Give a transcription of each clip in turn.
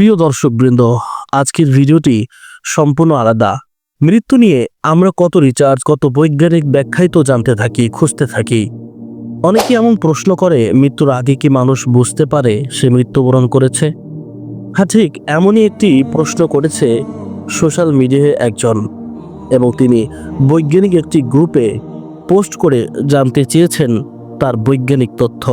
প্রিয় দর্শকবৃন্দ, আজকের ভিডিওটি সম্পূর্ণ আলাদা। মৃত্যু নিয়ে আমরা কত রিচার্জ কত বৈজ্ঞানিক ব্যাখ্যাই তো জানতে থাকি, খুঁজতে থাকি। অনেকে এমন প্রশ্ন করে, মৃত্যুর আগে কি মানুষ বুঝতে পারে সে মৃত্যুবরণ করেছে? হ্যাঁ ঠিক এমনই একটি প্রশ্ন করেছে সোশ্যাল মিডিয়ায় একজন এবং তিনি বৈজ্ঞানিক একটি গ্রুপে পোস্ট করে জানতে চেয়েছেন তার বৈজ্ঞানিক তথ্য।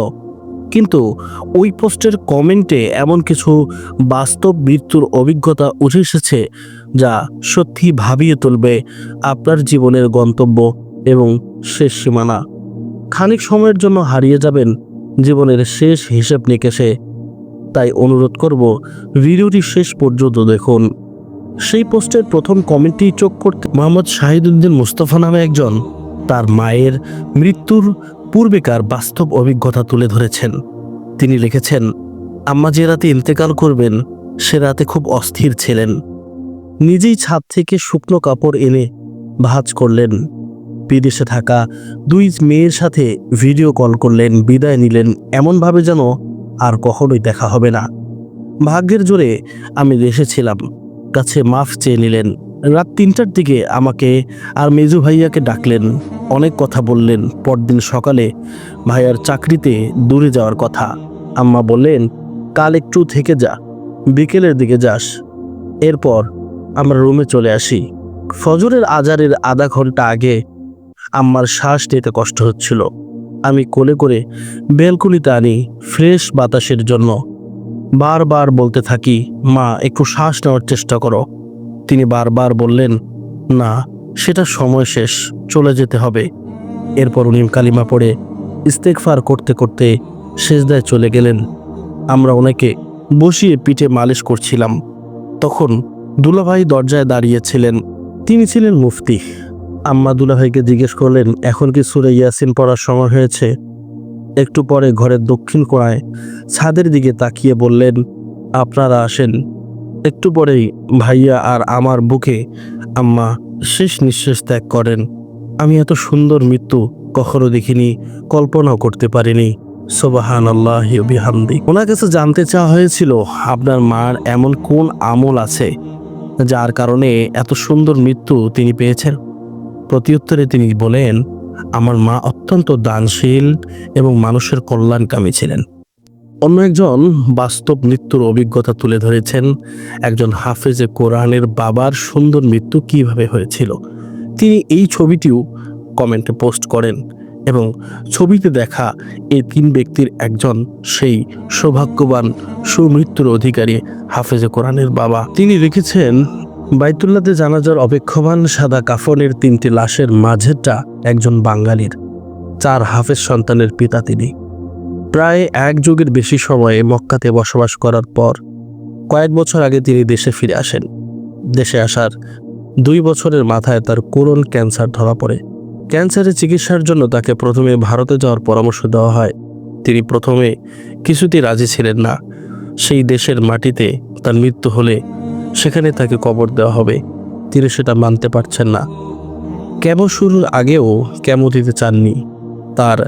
কিন্তু ওই পোস্টের কমেন্টে এমন কিছু বাস্তব মৃত্যুর অভিজ্ঞতা উঠে এসেছে যা সত্যি ভাবিয়ে তুলবে আপনার জীবনের গন্তব্য এবং শেষ সীমানা। খানিক সময়ের জন্য হারিয়ে যাবেন জীবনের শেষ হিসেব নিকেশে। তাই অনুরোধ করব, ভিডিওটি শেষ পর্যন্ত দেখুন। সেই পোস্টের প্রথম কমেন্টটি চোখ করতে মোহাম্মদ শাহিদুদ্দিন মুস্তফা নামে একজন। তার মায়ের মৃত্যুর পূর্বেকার বাস্তব অভিজ্ঞতা তুলে ধরেছেন। তিনি লিখেছেন, আম্মা যে রাতে ইন্তেকাল করবেন, সে রাতে খুব অস্থির ছিলেন। নিজেই ছাদ থেকে শুকনো কাপড় এনে ভাঁজ করলেন। বিদেশে থাকা দুই মেয়ের সাথে ভিডিও কল করলেন, বিদায় নিলেন, এমনভাবে যেন আর কখনোই দেখা হবে না। ভাগ্যের জোরে আমি দেশে ছিলাম কাছে মাফ চেয়ে নিলেন। রাত তিনটার দিকে আমাকে আর মেজু ভাইয়াকে ডাকলেন, অনেক কথা বললেন। পরদিন সকালে ভাইয়ার চাকরিতে দূরে যাওয়ার কথা। আম্মা বললেন, কাল একটু থেকে যা, বিকেলের দিকে যাস। এরপর আমরা রুমে চলে আসি। ফজরের আজারের আধা ঘণ্টা আগে আম্মার শ্বাস নিতে কষ্ট হচ্ছিল। আমি কোলে করে বেলকুনিতে আনি ফ্রেশ বাতাসের জন্য। বারবার বলতে থাকি, মা, একটু শ্বাস নেওয়ার চেষ্টা করো। তিনি বারবার বললেন, না, সেটা সময় শেষ, চলে যেতে হবে। এরপর উনি কালিমা পড়ে ইস্তেকফার করতে করতে সেজদায় চলে গেলেন। আমরা ওনাকে বসিয়ে পিঠে মালিশ করছিলাম। তখন দুলাভাই দরজায় দাঁড়িয়েছিলেন। তিনি ছিলেন মুফতি। আম্মা দুলাভাইকে জিজ্ঞেস করলেন, এখন কি সুরে ইয়াসিন পড়ার সময় হয়েছে? একটু পরে ঘরের দক্ষিণ কোণায় ছাদের দিকে তাকিয়ে বললেন, আপনারা আসেন। একটু পরেই ভাইয়া আর আমার বুকে আম্মা শেষ নিঃশ্বাস ত্যাগ করেন। আমি এত সুন্দর মৃত্যু কখনো দেখিনি, কল্পনাও করতে পারিনি। সোবাহান আল্লাহ ওনার কাছে জানতে চাওয়া হয়েছিল, আপনার মার এমন কোন আমল আছে যার কারণে এত সুন্দর মৃত্যু তিনি পেয়েছেন? প্রত্যুত্তরে তিনি বলেন, আমার মা অত্যন্ত দানশীল এবং মানুষের কল্যাণকামী ছিলেন। অন্য একজন বাস্তব মৃত্যুর অভিজ্ঞতা তুলে ধরেছেন। একজন হাফেজে কোরআনের বাবার সুন্দর মৃত্যু কীভাবে হয়েছিল? তিনি এই ছবিটিও কমেন্টে পোস্ট করেন এবং ছবিতে দেখা এই তিন ব্যক্তির একজন সেই সৌভাগ্যবান সুমৃত্যুর অধিকারী হাফেজে কোরআনের বাবা। তিনি লিখেছেন, বাইতুল্লাতে জানাজার অপেক্ষমান সাদা কাফনের তিনটি লাশের মাঝেরটা একজন বাঙালির, চার হাফেজ সন্তানের পিতা তিনি। প্রায় এক যুগের বেশি সময়ে মক্কাতে বসবাস করার পর কয়েক বছর আগে তিনি দেশে ফিরে আসেন। দেশে আসার দুই বছরের মাথায় তার কোরন ক্যান্সার ধরা পড়ে। ক্যান্সারের চিকিৎসার জন্য তাকে প্রথমে ভারতে যাওয়ার পরামর্শ দেওয়া হয়। তিনি প্রথমে কিছুতেই রাজি ছিলেন না। সেই দেশের মাটিতে তার মৃত্যু হলে সেখানে তাকে কবর দেওয়া হবে। তিনি সেটা মানতে পারছেন না। কেমো শুরুর আগেও কেমো দিতে চাননি। তার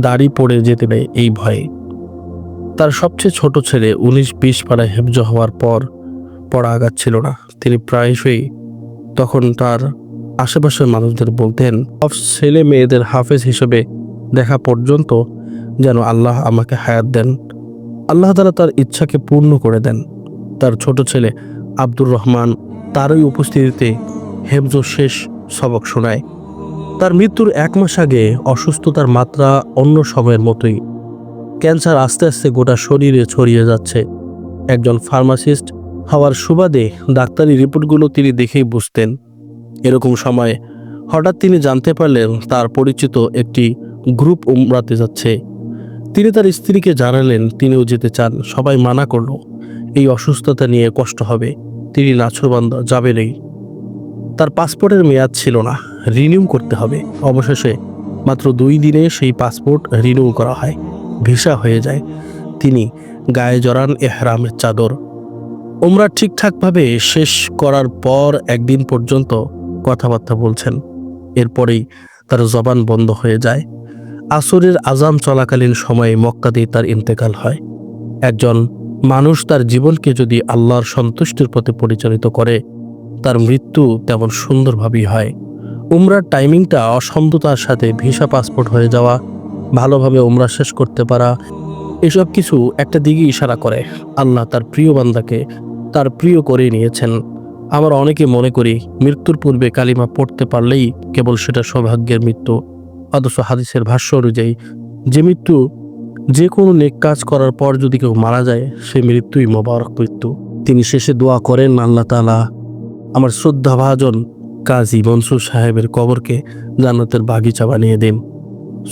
দাড়ি পড়ে যেতে নেই এই ভয়ে। তার সবচেয়ে ছোট ছেলে উনিশ বিশ পাড়ায় হেফজ হওয়ার পর পড়া আগাচ্ছিল না। তিনি প্রায়শই তখন তার আশেপাশের মানুষদের বলতেন, সব ছেলে মেয়েদের হাফেজ হিসেবে দেখা পর্যন্ত যেন আল্লাহ আমাকে হায়াত দেন। আল্লাহ তালা তার ইচ্ছাকে পূর্ণ করে দেন। তার ছোট ছেলে আব্দুর রহমান তারই উপস্থিতিতে হেফজ শেষ সবক শোনায়। তার মৃত্যুর এক মাস আগে অসুস্থতার মাত্রা অন্য সময়ের মতোই। ক্যান্সার আস্তে আস্তে গোটা শরীরে ছড়িয়ে যাচ্ছে। একজন ফার্মাসিস্ট হওয়ার সুবাদে ডাক্তারি রিপোর্টগুলো তিনি দেখেই বুঝতেন। এরকম সময় হঠাৎ তিনি জানতে পারলেন তার পরিচিত একটি গ্রুপ উমরাতে যাচ্ছে। তিনি তার স্ত্রীকে জানালেন তিনিও যেতে চান, সবাই মানা করল, এই অসুস্থতা নিয়ে কষ্ট হবে, তিনি নাছরবান্দা যাবেনই। তার পাসপোর্টের মেয়াদ ছিল না। রিনিউ করতে হবে। অবশেষে মাত্র দুই দিনে সেই পাসপোর্ট রিনিউ করা হয়। ভিসা হয়ে যায়। তিনি গায়ে জড়ান এহরামের চাদর। ওমরা ঠিকঠাকভাবে শেষ করার পর একদিন পর্যন্ত কথাবার্তা বলছেন। এরপরেই তার জবান বন্ধ হয়ে যায়। আসরের আজাম চলাকালীন সময়ে মক্কাতেই তার ইন্তেকাল হয়। একজন মানুষ তার জীবনকে যদি আল্লাহর সন্তুষ্টির পথে পরিচালিত করে, তার মৃত্যু তেমন সুন্দরভাবেই হয়। উমরার টাইমিংটা অসন্ধতার সাথে ভিসা পাসপোর্ট হয়ে যাওয়া, ভালোভাবে উমরা শেষ করতে পারা, এসব কিছু একটা দিকে ইশারা করে। আল্লাহ তার প্রিয় বান্দাকে তার প্রিয় করে নিয়েছেন। আমরা অনেকে মনে করি মৃত্যুর পূর্বে কালিমা পড়তে পারলেই কেবল সেটা সৌভাগ্যের মৃত্যু। অথচ হাদিসের ভাষ্য অনুযায়ী, যে মৃত্যু যে কোনো নেক কাজ করার পর যদি কেউ মারা যায় সেই মৃত্যুই মোবারক মৃত্যু। তিনি শেষে দোয়া করেন, আল্লাহ তালা আমার শ্রদ্ধাভাজন কাজী মনসুর সাহেবের কবরকে জান্নাতের বাগিচা বানিয়ে দিন।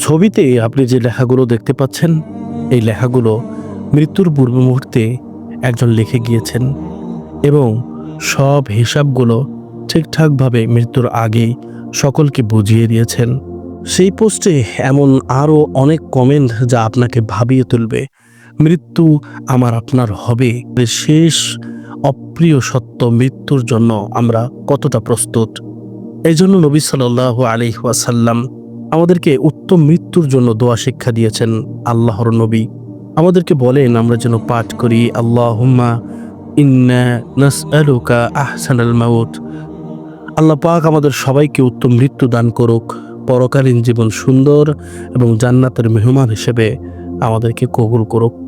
ছবিতে আপনি যে লেখাগুলো দেখতে পাচ্ছেন, এই লেখাগুলো মৃত্যুর পূর্ব মুহূর্তে একজন লিখে গিয়েছেন এবং সব হিসাবগুলো ঠিকঠাকভাবে মৃত্যুর আগেই সকলকে বুঝিয়ে দিয়েছেন। সেই পোস্টে এমন আরও অনেক কমেন্ট যা আপনাকে ভাবিয়ে তুলবে, মৃত্যু আমার আপনার হবে। শেষ অপ্রিয় সত্য মৃত্যুর জন্য আমরা কতটা প্রস্তুত? এই জন্য নবী সাল্লাহ আলি ওয়াসাল্লাম আমাদেরকে উত্তম মৃত্যুর জন্য দোয়া শিক্ষা দিয়েছেন আল্লাহর নবী। আমাদেরকে বলেন, আমরা যেন পাঠ করি আল্লাহ হুম্মা ইন্না নাসআলুকা আহসানাল মাউত। আল্লাহ পাক আমাদের সবাইকে উত্তম মৃত্যু দান করুক, পরকালীন জীবন সুন্দর এবং জান্নাতের মেহমান হিসেবে আমাদেরকে কবুল করুক।